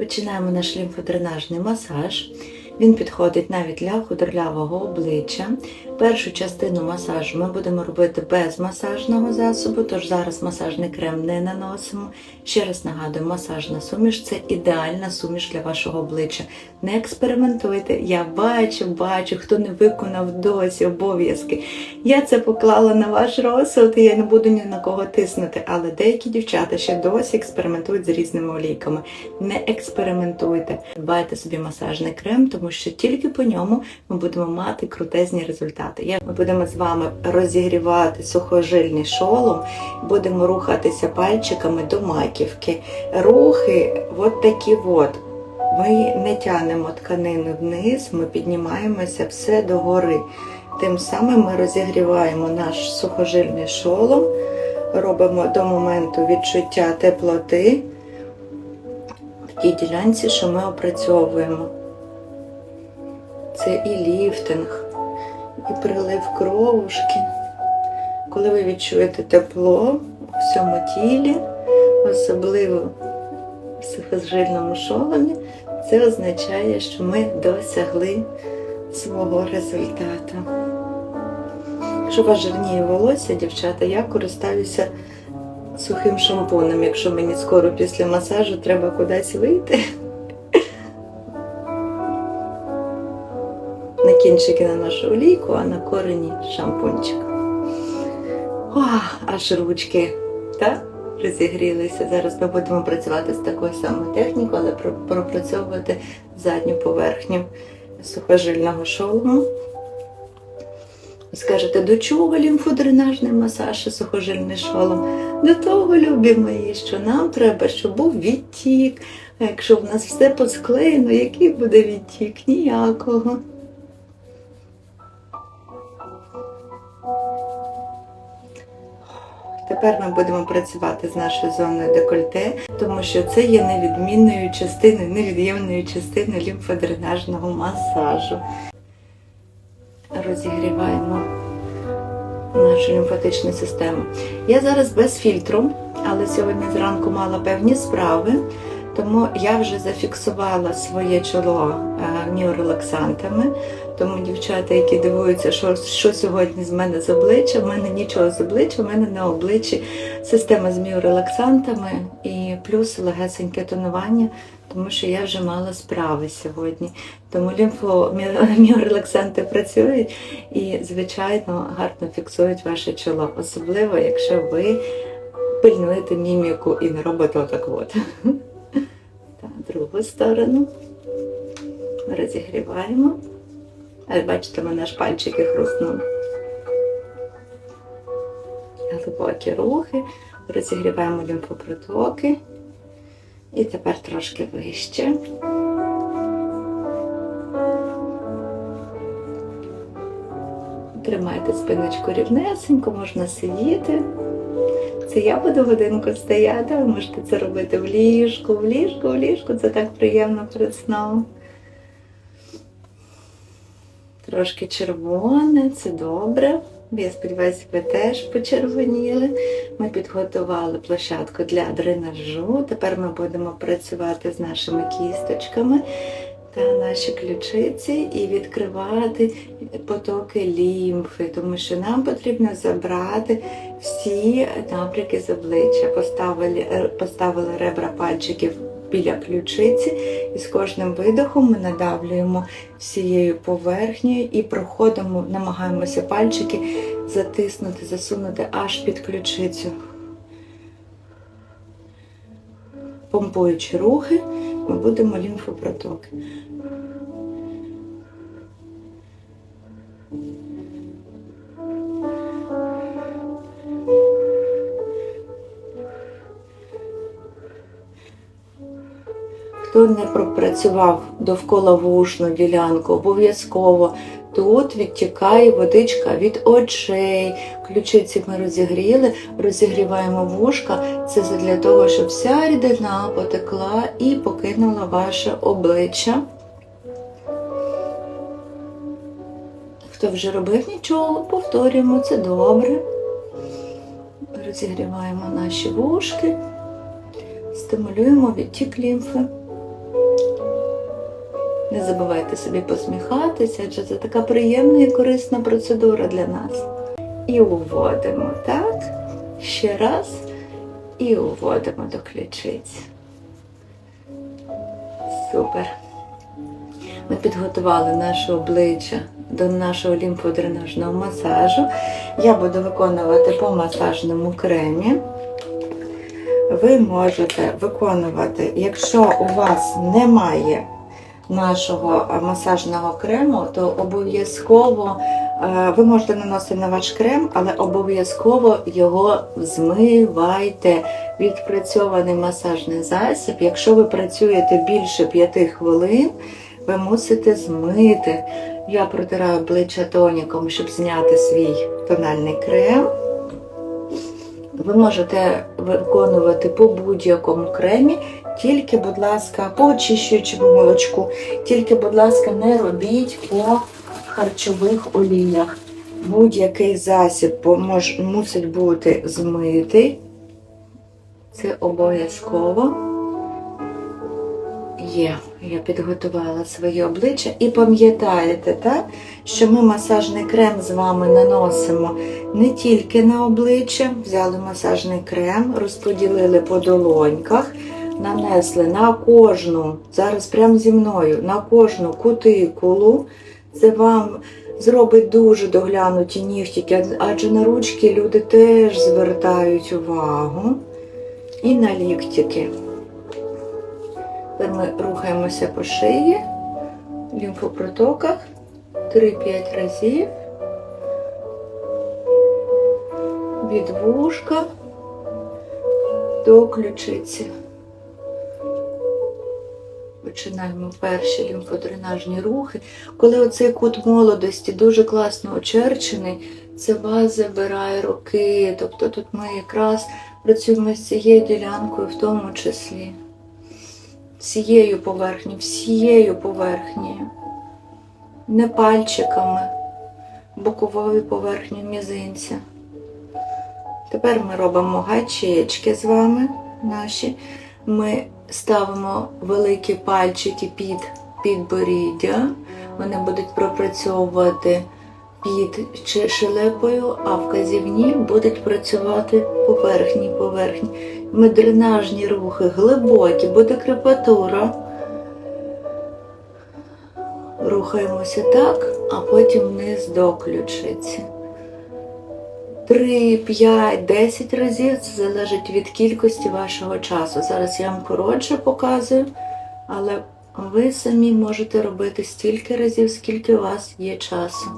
Починаємо наш лімфодренажний масаж. Він підходить навіть для худорлявого обличчя. Першу частину масажу ми будемо робити без масажного засобу, тож зараз масажний крем не наносимо. Ще раз нагадую, масажна суміш це ідеальна суміш для вашого обличчя. Не експериментуйте. Я бачу, бачу, хто не виконав досі обов'язки. Я це поклала на ваш розсуд, і я не буду ні на кого тиснути. Але деякі дівчата ще досі експериментують з різними олійками. Не експериментуйте. Дбайте собі масажний крем, тому що тільки по ньому ми будемо мати крутезні результати. Я- Ми будемо з вами розігрівати сухожильний шолом, будемо рухатися пальчиками до маківки. Рухи от такі от. Ми не тянемо тканину вниз, ми піднімаємося все догори. Тим самим ми розігріваємо наш сухожильний шолом, робимо до моменту відчуття теплоти в тій ділянці, що ми опрацьовуємо. Це і ліфтинг, і прилив кровушки. Коли ви відчуєте тепло у всьому тілі, особливо в сухожильному шоломі, це означає, що ми досягли свого результату. Якщо у вас жирніє волосся, дівчата, я користаюся сухим шампунем, якщо мені скоро після масажу треба кудись вийти. На кінчики наношу олійку, а на корені шампунчик. О, аж ручки, так? Розігрілися. Зараз ми будемо працювати з такою самою технікою, але пропрацьовувати задню поверхню сухожильного шолому. Скажете, до чого лімфодренажний масаж і сухожильний шолом? До того, любі мої, що нам треба, щоб був відтік. А якщо в нас все посклеєно, який буде відтік? Ніякого. Тепер ми будемо працювати з нашою зоною декольте, тому що це є невідмінною частиною, невід'ємною частиною лімфодренажного масажу. Розігріваємо нашу лімфатичну систему. Я зараз без фільтру, але сьогодні зранку мала певні справи, тому я вже зафіксувала своє чоло е, міорелаксантами. Тому дівчата, які дивуються, що, що сьогодні з мене з обличчя, в мене нічого з обличчя, в мене на обличчі система з міорелаксантами і плюс легесеньке тонування, тому що я вже мала справи сьогодні. Тому лімфо міорелаксанти працюють і, звичайно, гарно фіксують ваше чоло, особливо, якщо ви пильнуєте міміку і не робите отак от. Другу сторону розігріваємо. Бачите, мене ж пальчики хрустнули. Глибокі рухи, розігріваємо лімфопротоки. І тепер трошки вище. Тримайте спиночку рівнесенько, можна сидіти. Це я буду годинку стояти, ви можете це робити в ліжку, в ліжку, в ліжку. Це так приємно перед сном. Трошки червоне, це добре. Я сподіваюся, ви теж почервоніли. Ми підготували площадку для дренажу. Тепер ми будемо працювати з нашими кісточками та наші ключиці і відкривати потоки лімфи, тому що нам потрібно забрати всі напряки з обличчя. Поставили, е, поставили ребра пальчиків біля ключиці, і з кожним видохом ми надавлюємо всією поверхнею і проходимо, намагаємося пальчики затиснути, засунути аж під ключицю. Помпуючи рухи, ми будемо лімфопротоки. Хто не пропрацював довкола вушну ділянку, обов'язково тут відтікає водичка від очей. Ключиці ми розігріли, розігріваємо вушка. Це для того, щоб вся рідина потекла і покинула ваше обличчя. Хто вже робив нічого, повторюємо, це добре. Розігріваємо наші вушки, стимулюємо відтік лімфи. Не забувайте собі посміхатися, адже це така приємна і корисна процедура для нас. І уводимо, так? Ще раз. І уводимо до ключиць. Супер. Ми підготували наше обличчя до нашого лімфодренажного масажу. Я буду виконувати по масажному кремі. Ви можете виконувати, якщо у вас немає нашого е, масажного крему, то обов'язково е, ви можете наносити на ваш крем, але обов'язково його змивайте. Відпрацьований масажний засіб. Якщо ви працюєте більше 5 хвилин, ви мусите змити. Я протираю обличчя тоніком, щоб зняти свій тональний крем. Ви можете виконувати по будь-якому кремі, тільки, будь ласка, по очищуючому молочку, тільки, будь ласка, не робіть по харчових оліях. Будь-який засіб помож- мусить бути змитий. Це обов'язково. Є, я підготувала своє обличчя. І пам'ятаєте, так, що ми масажний крем з вами наносимо не тільки на обличчя, взяли масажний крем, розподілили по долоньках, нанесли на кожну, зараз прямо зі мною, на кожну кутикулу. Це вам зробить дуже доглянуті нігтики, адже на ручки люди теж звертають увагу. І на ліктики. Тепер ми рухаємося по шиї, в лімфопротоках 3-5 разів. Від вушка до ключиці. Починаємо перші лімфодренажні рухи. Коли оцей кут молодості дуже класно очерчений, це вас забирає роки. Тобто тут ми якраз працюємо з цією ділянкою в тому числі. Всією поверхнею, всією поверхнею. Не пальчиками, боковою поверхнею мізинця. Тепер ми робимо гачечки з вами наші. Ми ставимо великі пальчики під підборіддя. Вони будуть пропрацьовувати під шелепою, а вказівні будуть працювати по верхній поверхні. Ми дренажні рухи глибокі, буде крепатура. Рухаємося так, а потім вниз до ключиці. 3, 5, 10 разів це залежить від кількості вашого часу. Зараз я вам коротше показую, але ви самі можете робити стільки разів, скільки у вас є часу.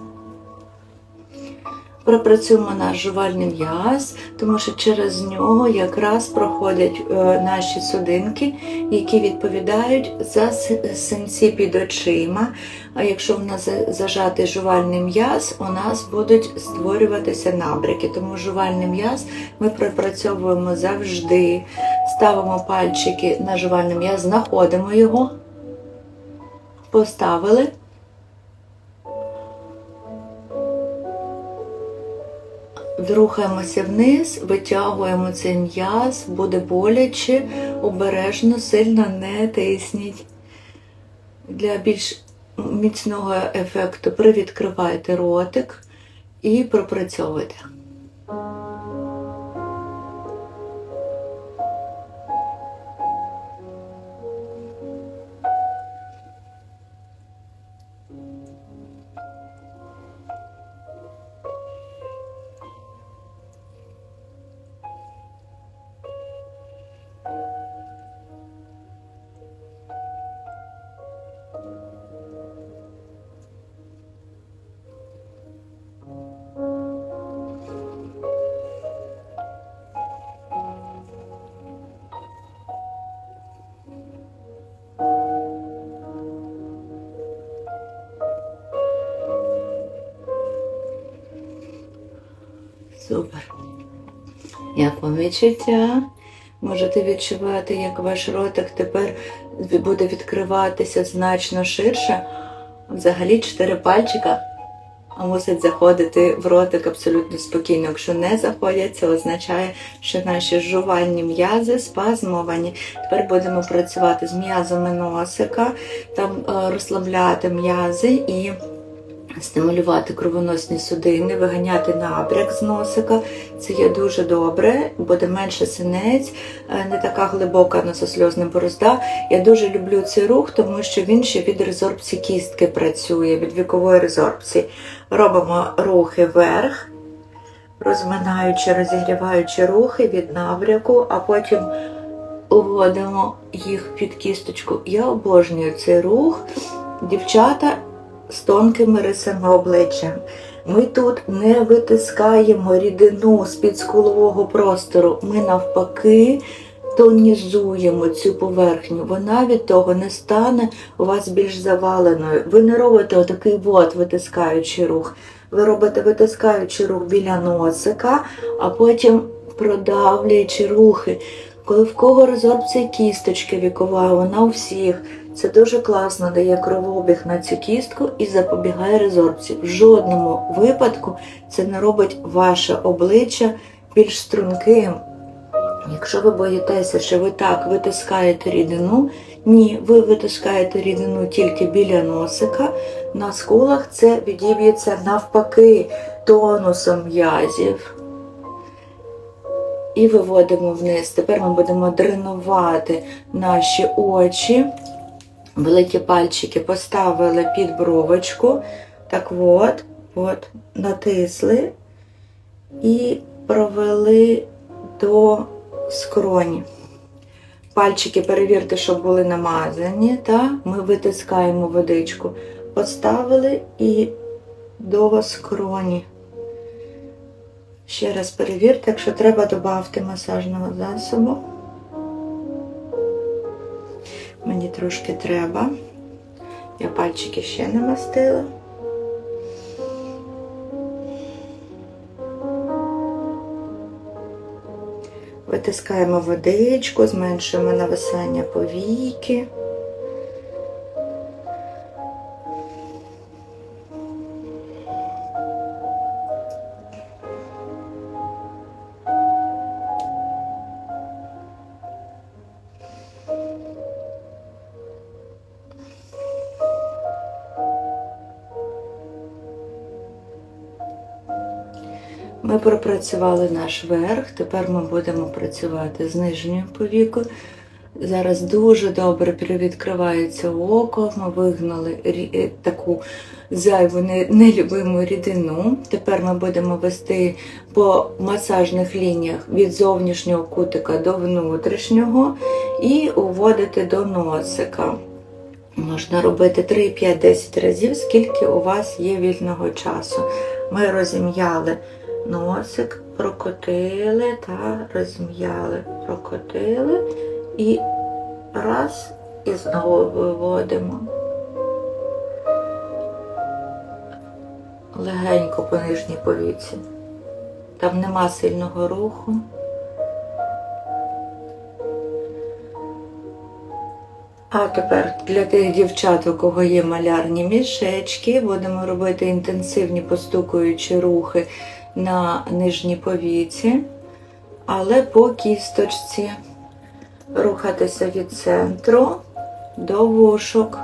Пропрацюємо наш жувальний м'яз, тому що через нього якраз проходять е, наші судинки, які відповідають за синці під очима. А якщо в нас за- зажатий жувальний м'яз, у нас будуть створюватися набряки. Тому жувальний м'яз ми пропрацьовуємо завжди. Ставимо пальчики на жувальний м'яз, знаходимо його, поставили. Рухаємося вниз, витягуємо цей м'яз, буде боляче, обережно, сильно не тисніть. Для більш міцного ефекту привідкривайте ротик і пропрацьовуйте. Вам відчуття? Можете відчувати, як ваш ротик тепер буде відкриватися значно ширше. Взагалі чотири пальчика мусить заходити в ротик абсолютно спокійно. Якщо не заходять, це означає, що наші жувальні м'язи спазмовані. Тепер будемо працювати з м'язами носика, там е, розслабляти м'язи і стимулювати кровоносні судини, виганяти набряк з носика. Це є дуже добре, буде менше синець, е, не така глибока нососльозна борозда. Я дуже люблю цей рух, тому що він ще від резорбції кістки працює, від вікової резорбції. Робимо рухи вверх, розминаючи, розігріваючи рухи від набряку, а потім уводимо їх під кісточку. Я обожнюю цей рух. Дівчата з тонкими рисами обличчя. Ми тут не витискаємо рідину з під скулового простору. Ми навпаки тонізуємо цю поверхню. Вона від того не стане у вас більш заваленою. Ви не робите отакий от витискаючий рух. Ви робите витискаючий рух біля носика, а потім продавлюючи рухи. Коли в кого резорбція кісточки вікова, вона у всіх. Це дуже класно дає кровообіг на цю кістку і запобігає резорбції. В жодному випадку це не робить ваше обличчя більш струнким. Якщо ви боїтеся, що ви так витискаєте рідину, ні, ви витискаєте рідину тільки біля носика, на скулах це відіб'ється навпаки тонусом м'язів. І виводимо вниз. Тепер ми будемо дренувати наші очі. Великі пальчики поставили під бровочку. Так от, от, натисли і провели до скроні. Пальчики перевірте, щоб були намазані. Та? Ми витискаємо водичку. Поставили і до скроні. Ще раз перевірте, якщо треба, додавте масажного засобу. Трошки треба. Я пальчики ще намастила. Витискаємо водичку, зменшуємо нависання повіки. Ми пропрацювали наш верх, тепер ми будемо працювати з нижньою повікою. Зараз дуже добре привідкривається око. Ми вигнали рі- таку зайву нелюбиму рідину. Тепер ми будемо вести по масажних лініях від зовнішнього кутика до внутрішнього і уводити до носика. Можна робити 3, 5, 10 разів, скільки у вас є вільного часу. Ми розім'яли носик, прокотили та розм'яли, прокотили і раз і знову виводимо. Легенько по нижній повіці. Там нема сильного руху. А тепер для тих дівчат, у кого є малярні мішечки, будемо робити інтенсивні постукуючі рухи на нижній повіці, але по кісточці рухатися від центру до вушок,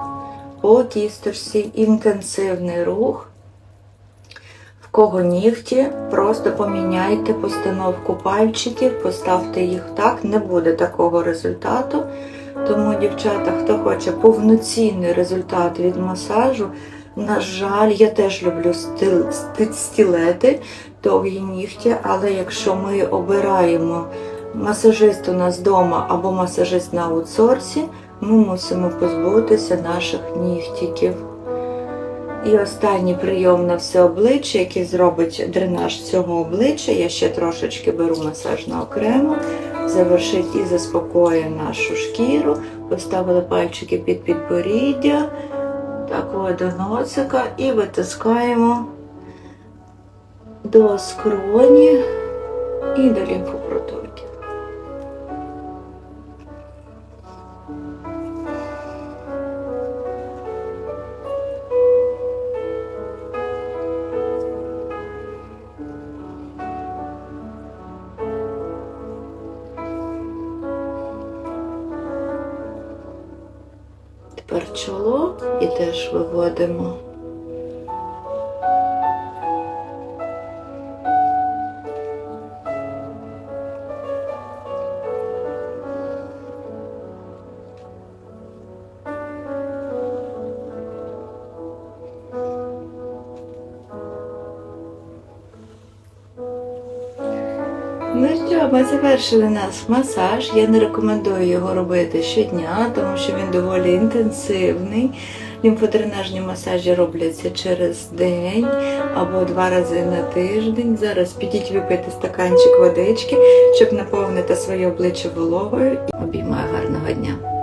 по кісточці інтенсивний рух. В кого нігті, просто поміняйте постановку пальчиків, поставте їх так, не буде такого результату. Тому, дівчата, хто хоче повноцінний результат від масажу, на жаль, я теж люблю стілети, довгі нігті, але якщо ми обираємо масажист у нас вдома або масажист на аутсорсі, ми мусимо позбутися наших нігтіків. І останній прийом на все обличчя, який зробить дренаж цього обличчя. Я ще трошечки беру масаж на окремо, завершить і заспокоює нашу шкіру. Поставили пальчики під підборіддя, так до носика і витискаємо до скроні і до лімфопротоків. Чоло і теж виводимо. Ну що, ми завершили наш масаж. Я не рекомендую його робити щодня, тому що він доволі інтенсивний. Лімфодренажні масажі робляться через день або два рази на тиждень. Зараз підіть випити стаканчик водички, щоб наповнити своє обличчя вологою. Обіймаю гарного дня.